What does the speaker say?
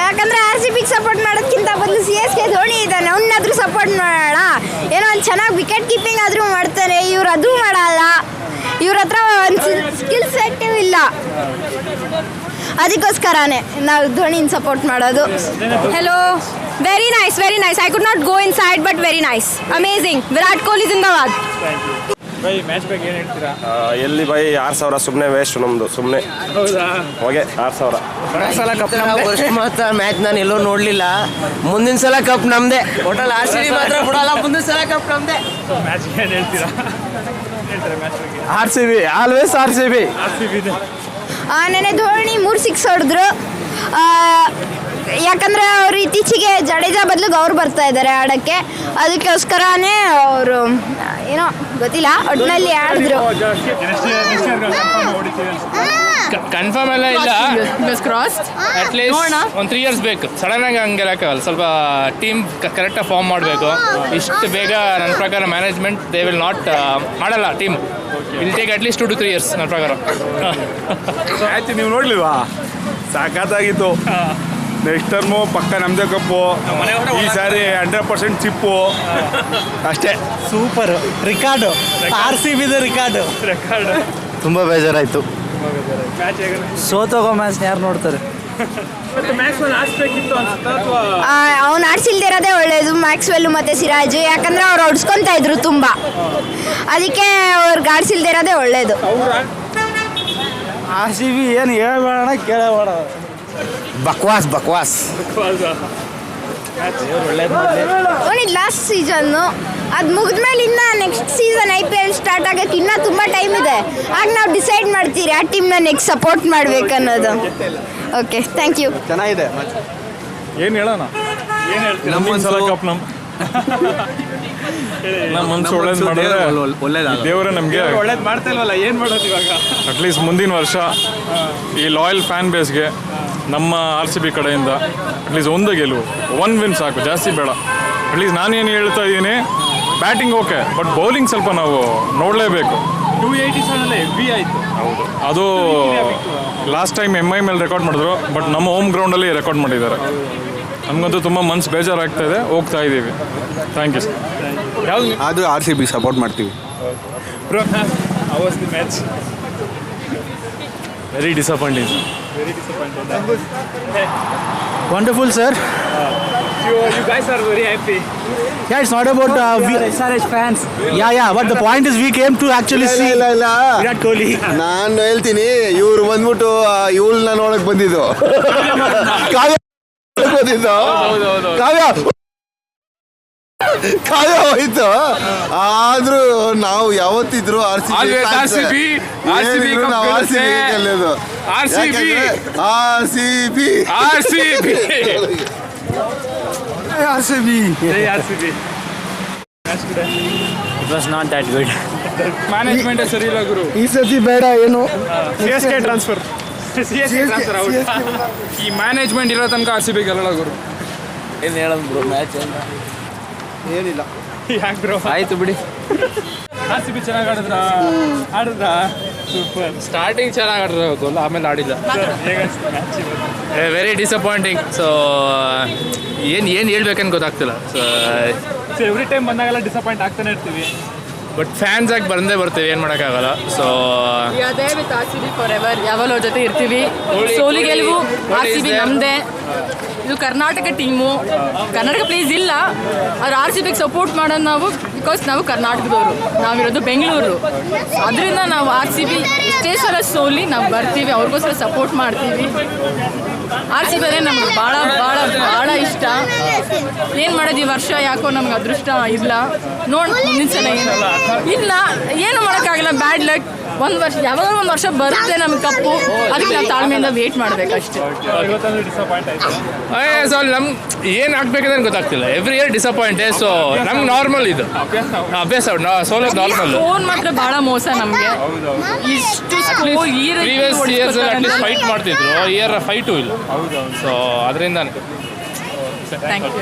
ಯಾಕಂದ್ರೆ R C ಬಿಗೆ support ಮಾಡೋದಕ್ಕಿಂತ ಬದಲು ಸಿ ಎಸ್ ಕೆ ಧೋನಿ ಇದ್ದಾನೆ. ಅವನ್ನಾದ್ರೂ ಸಪೋರ್ಟ್ ಮಾಡೋಣ ಏನೋ ಒಂದು ಚೆನ್ನಾಗಿ ವಿಕೆಟ್ ಕೀಪಿಂಗ್ ಆದರೂ ಮಾಡ್ತಾರೆ ಇವ್ರು ಅದೂ ಮಾಡಲ್ಲ. ಇವ್ರ ಹತ್ರ ಒಂದು ಸ್ಕಿಲ್ ಸೆಟ್ ಇಲ್ಲ. ಅದಕ್ಕೋಸ್ಕರನೇ ನಾವು ಧೋನಿನ ಸಪೋರ್ಟ್ ಮಾಡೋದು. Hello very nice very nice I could not go inside but very nice amazing Virat Kohli Zindabad. Bye match ಬಗ್ಗೆ ಏನು ಹೇಳ್ತೀರಾ? ಎಲ್ಲಿ ಬೈ ಆರು ಸಾವಿರ ಸುಮ್ಮನೆ ವೇಸ್ಟ್ ನಮ್ಮದು ಸುಮ್ಮನೆ ಹೌದಾ? ಹೋಗೆ ಆರು ಸಾವಿರ. ಸಲ ಕಪ್ ವರ್ಷ ಮಾತ್ರ ಮ್ಯಾಚ್ ನಾನು ಎಲ್ಲೂ ನೋಡ್ಲಿಲ್ಲ. ಮುಂದಿನ ಸಲ ಕಪ್ ನಮ್ದೆ. ಹೋಟೆಲ್ ಆರ್ ಸಿ ಮಾತ್ರ ಬಿಡಲ್ಲ ಮುಂದಿನ ಸಲ ಕಪ್ ನಮ್ದೆ. ಮ್ಯಾಚ್ ಏನು ಹೇಳ್ತೀರಾ? ಹೇಳ್ತಾರೆ ಮ್ಯಾಚ್ ಬಗ್ಗೆ? R C B always R C B R C B ನೆನೆ ಧೋನಿ ಮೂರು ಸಿಕ್ಸ್ ಹೊಡೆದ್ರು. ಯಾಕಂದ್ರೆ ಅವ್ರು ಇತ್ತೀಚೆಗೆ ಜಡೇಜಾ ಬದಲು ಅವ್ರು ಬರ್ತಾ ಇದ್ದಾರೆ ಆಡಕ್ಕೆ. ಅದಕ್ಕೋಸ್ಕರನೇ ಅವರು ಏನೋ ಗೊತ್ತಿಲ್ಲ ಒಟ್ಟಿನಲ್ಲಿ ಆಡಿದ್ರು. ಕನ್ಫರ್ಮ್ ಎಲ್ಲ ಇಲ್ಲ. ಅಟ್ ಲೀಸ್ಟ್ ಒಂದು ತ್ರೀ ಇಯರ್ಸ್ ಬೇಕು. ಸಡನ್ ಆಗಿ ಹಂಗೆ ಆಗಲ್ಲ ಸ್ವಲ್ಪ ಟೀಮ್ ಕರೆಕ್ಟಾಗಿ ಫಾರ್ಮ್ ಮಾಡಬೇಕು. ಇಷ್ಟು ಬೇಗ ನನ್ನ ಪ್ರಕಾರ ಮ್ಯಾನೇಜ್ಮೆಂಟ್ ದೇ ವಿಲ್ ನಾಟ್ ಮಾಡಲ್ಲ team will take at least two two three years ನನ್ನ ಪ್ರಕಾರ. ಆಯ್ತು ನೀವು ನೋಡ್ಲಿಲ್ವಾ? ಸಾಕಾಗಿತ್ತು ನೆಕ್ಸ್ಟ್ ಟರ್ಮು ಪಕ್ಕ ನಮ್ದೆ ಕಪ್ಪು. ಈ ಸಾರಿ ಹಂಡ್ರೆಡ್ ಪರ್ಸೆಂಟ್ ಚಿಪ್ಪು ಅಷ್ಟೇ. ಸೂಪರ್. ರಿಕಾರ್ಡು. ಆರ್ ಸಿ ಬಿದು ರಿಕಾರ್ಡು. ರೆಕಾರ್ಡ್. ತುಂಬಾ ಬೇಜಾರಾಯ್ತು. ಮ್ಯಾಚ್ ಹೇಗೆ ಸೋತೋಗೋ ಮ್ಯಾಚ್ ಯಾರು ನೋಡ್ತಾರೆ? ಅವ್ನು ಆಡ್ಸಿಲ್ದಿರೋದೇ ಒಳ್ಳೇದು ಮ್ಯಾಕ್ಸ್ವೆಲ್ ಮತ್ತು ಸಿರಾಜ್ ಯಾಕಂದ್ರೆ ಅವ್ರು ಹೊಡ್ಸ್ಕೊತಾ ಇದ್ರು ತುಂಬ. ಅದಕ್ಕೆ ಅವ್ರಿಗೆ ಆಡ್ಸಿಲ್ದಿರೋದೇ ಒಳ್ಳೇದು. ಆರ್ ಸಿ ಬಿ ಏನು ಹೇಳ್ಬೇಡ ಕೇಳಬೇಡ ಬಕ್ವಾಸ್ ಬಕ್ವಾಸ್. लास्ट ಲಾಸ್ಟ್ ಸೀಸನ್ನು ಅದು ಮುಗಿದ್ಮೇಲೆ ಇನ್ನ next season I P L start ಆಗಕ್ಕೆ ಇನ್ನೂ ತುಂಬ ಟೈಮ್ ಇದೆ. ಆಗ ನಾವು ಡಿಸೈಡ್ ಮಾಡ್ತೀರಿ ಆ ಟೀಮ್ನ ನೆಕ್ಸ್ಟ್ ಸಪೋರ್ಟ್ ಮಾಡ್ಬೇಕು ಅನ್ನೋದು. ಓಕೆ ಥ್ಯಾಂಕ್ ಯು ಚೆನ್ನಾಗಿದೆ ಏನು ಹೇಳೋಣ? ಏನು ಹೇಳ್ತೀವಿ ನಮ್ಮ ಸಲ ಕಪ್ ನಮ್ ನಮ್ಮ ಮನ್ಸು ಒಳ್ಳೇದು ಮಾಡಿದ್ರೆ ದೇವರೇ ನಮಗೆ ಒಳ್ಳೇದು ಮಾಡ್ತಾ ಇಲ್ವಲ್ಲ ಏನು ಮಾಡೋದು ಇವಾಗ? ಅಟ್ಲೀಸ್ಟ್ ಮುಂದಿನ ವರ್ಷ ಈ ಲಾಯಲ್ ಫ್ಯಾನ್ ಬೇಸ್ಗೆ ನಮ್ಮ ಆರ್ ಸಿ ಬಿ ಕಡೆಯಿಂದ ಅಟ್ಲೀಸ್ಟ್ ಒಂದು ಗೆಲುವು. ಒನ್ ವಿನ್ ಸಾಕು ಜಾಸ್ತಿ ಬೇಡ. ಅಟ್ಲೀಸ್ಟ್ ನಾನೇನು ಹೇಳ್ತಾ ಇದ್ದೀನಿ ಬ್ಯಾಟಿಂಗ್ ಓಕೆ ಬಟ್ ಬೌಲಿಂಗ್ ಸ್ವಲ್ಪ ನಾವು ನೋಡಲೇಬೇಕು. ಟೂ ಏಯ್ಟಿ ಹೆವಿ ಆಯಿತು. ಹೌದು. ಅದು ಲಾಸ್ಟ್ ಟೈಮ್ ಎಂ ಐ ಮೇಲೆ ರೆಕಾರ್ಡ್ ಮಾಡಿದ್ರು ಬಟ್ ನಮ್ಮ ಹೋಮ್ ಗ್ರೌಂಡಲ್ಲಿ ರೆಕಾರ್ಡ್ ಮಾಡಿದ್ದಾರೆ. ನಮಗಂತೂ ತುಂಬ ಮನ್ಸು ಬೇಜಾರಾಗ್ತಾ ಇದೆ ಹೋಗ್ತಾ ಇದ್ದೀವಿ. ಥ್ಯಾಂಕ್ ಯು ಸರ್ ಯಾವ್ದು ಅದು ಆರ್ ಸಿ ಬಿ ಸಪೋರ್ಟ್ ಮಾಡ್ತೀವಿ. Match very disappointing very disappointed wonderful sir you you guys are very happy yeah it's not about S R H fans yeah yeah but the point is we came to actually see ಇಲ್ಲ ಇಲ್ಲ ವಿರಾಟ್ ಕೊಹ್ಲಿ ನಾನು ಹೇಳ್ತೀನಿ ಇವ್ರು ಬಂದ್ಬಿಟ್ಟು ಇವಳನ್ನ ನೋಡಕ್ ಬಂದಿದ್ದು. ಕಾವ್ಯ ನೋಡಕ್ ಬಂದಿದ್ದು. ಕಾವ್ಯ. ಕಾವ್ಯ ಹೋಯ್ತು ಆದ್ರೂ ನಾವು ಯಾವತ್ತಿದ್ರು R C R RCB, RCB ನಾವು R C B R C RCB. R C B R C B R C B R C B it was not that good management ಸರಿ ಇಲ್ಲ ಗುರು ಈ ಸತಿ ಬೇಡ ಏನು C S K transfer C S K transfer out ಈ management ಇರೋ ತನಕ ಆರ್ ಸಿ ಬಿ ಗೆಲ್ಲಲ್ಲ ಗುರು ಏನು ಹೇಳೋದು ಬ್ರೋ ಮ್ಯಾಚ್ ಏನಿಲ್ಲ. ಯಾಕೆ ಬ್ರೋ ಆಯ್ತು ಬಿಡಿ. ಆರ್ ಸಿ ಬಿ ಚೆನ್ನಾಗಿ ಆಡಿದ್ರ? ಆಡಿದ್ರ? ಸೂಪರ್ ಸ್ಟಾರ್ಟಿಂಗ್ ಚೆನ್ನಾಗಿ ಆಡಿದ್ರು ಆಮೇಲೆ ಆಡಿಲ್ಲ. ವೆರಿ ಡಿಸಪಾಯಿಂಟಿಂಗ್ ಸೊ ಏನು ಏನು ಹೇಳ್ಬೇಕಂತ ಗೊತ್ತಾಗ್ತಿಲ್ಲ. ಸೊ ಸೊ ಎವ್ರಿ ಟೈಮ್ ಬಂದಾಗೆಲ್ಲ ಡಿಸಪಾಯಿಂಟ್ ಆಗ್ತಾನೆ ಇರ್ತೀವಿ. ಬಟ್ ಫ್ಯಾನ್ಸ್ ಆಗಿ ಬಂದೇ ಬರ್ತೀವಿ ಏನು ಮಾಡೋಕ್ಕಾಗಲ್ಲ. ಸೊ ಅದೇ with R C B forever ಯಾವಾಗಲೂ ಅವ್ರ ಜೊತೆ ಇರ್ತೀವಿ. ಸೋಲಿ ಗೆಲುವು ಆರ್ ಸಿ ಬಿ ನಮ್ಮದೇ ಇದು ಕರ್ನಾಟಕ ಟೀಮು. ಕರ್ನಾಟಕ ಪ್ಲೇಸ್ ಇಲ್ಲ. ಆದ್ರೆ ಆರ್ ಸಿ ಬಿಗೆ ಸಪೋರ್ಟ್ ಮಾಡೋದು ನಾವು ಬಿಕಾಸ್ ನಾವು ಕರ್ನಾಟಕದವರು. ನಾವಿರೋದು ಬೆಂಗಳೂರು. ಅದರಿಂದ ನಾವು ಆರ್ ಸಿ ಬಿ ಎಷ್ಟೇ ಸಲ ಸೋಲಿ ನಾವು ಬರ್ತೀವಿ, ಅವ್ರಿಗೋಸ್ಕರ ಸಪೋರ್ಟ್ ಮಾಡ್ತೀವಿ. ಆರ್ ಸಿ ಬಿ ನಮ್ಗೆ ಭಾಳ ಭಾಳ ಭಾಳ ಇಷ್ಟ. ಏನು ಮಾಡೋದು ಈ ವರ್ಷ ಯಾಕೋ ನಮ್ಗೆ ಅದೃಷ್ಟ ಇಲ್ಲ. ನೋಡಿ ಮುಂದಿನ ಸಲ ಏನು. ಇಲ್ಲ ಏನು ಮಾಡೋಕ್ಕಾಗಲ್ಲ ಬ್ಯಾಡ್ ಲಕ್ ಒಂದು ವರ್ಷ ಯಾವಾಗ ಒಂದು ವರ್ಷ ಬರುತ್ತೆ ನಮ್ಗೆ ಕಪ್ಪು. ಅದಕ್ಕೆ ನಾವು ತಾಳ್ಮೆಯಿಂದ ವೇಟ್ ಮಾಡಬೇಕಷ್ಟೇ ಇವತ್ತಂದ್ರೆ ಡಿಸಪಾಯಿಂಟ್ ಆಯ್ತು ಸೊ ನಮ್ ಏನು ಆಗ್ಬೇಕಂದ್ರೆ ಗೊತ್ತಾಗ್ತಿಲ್ಲ. ಎವ್ರಿ ಇಯರ್ ಡಿಸಪಾಯಿಂಟ್ ಸೊ ನಮ್ಗೆ ನಾರ್ಮಲ್ ಇದು. ಅಭ್ಯಾಸ. ಸೋಲೋ ನಾರ್ಮಲ್ ಫೋನ್ ಮಾತ್ರ ಬಹಳ ಮೋಸ ನಮಗೆ. ಇಷ್ಟು ಸ್ಕೋರ್ ಈ ರೀತಿ previous years at least fight ಮಾಡ್ತಿದ್ರು. ಇಯರ್ ಫೈಟು ಇಲ್ಲ. ಸೊ ಅದರಿಂದ ಥ್ಯಾಂಕ್ ಯು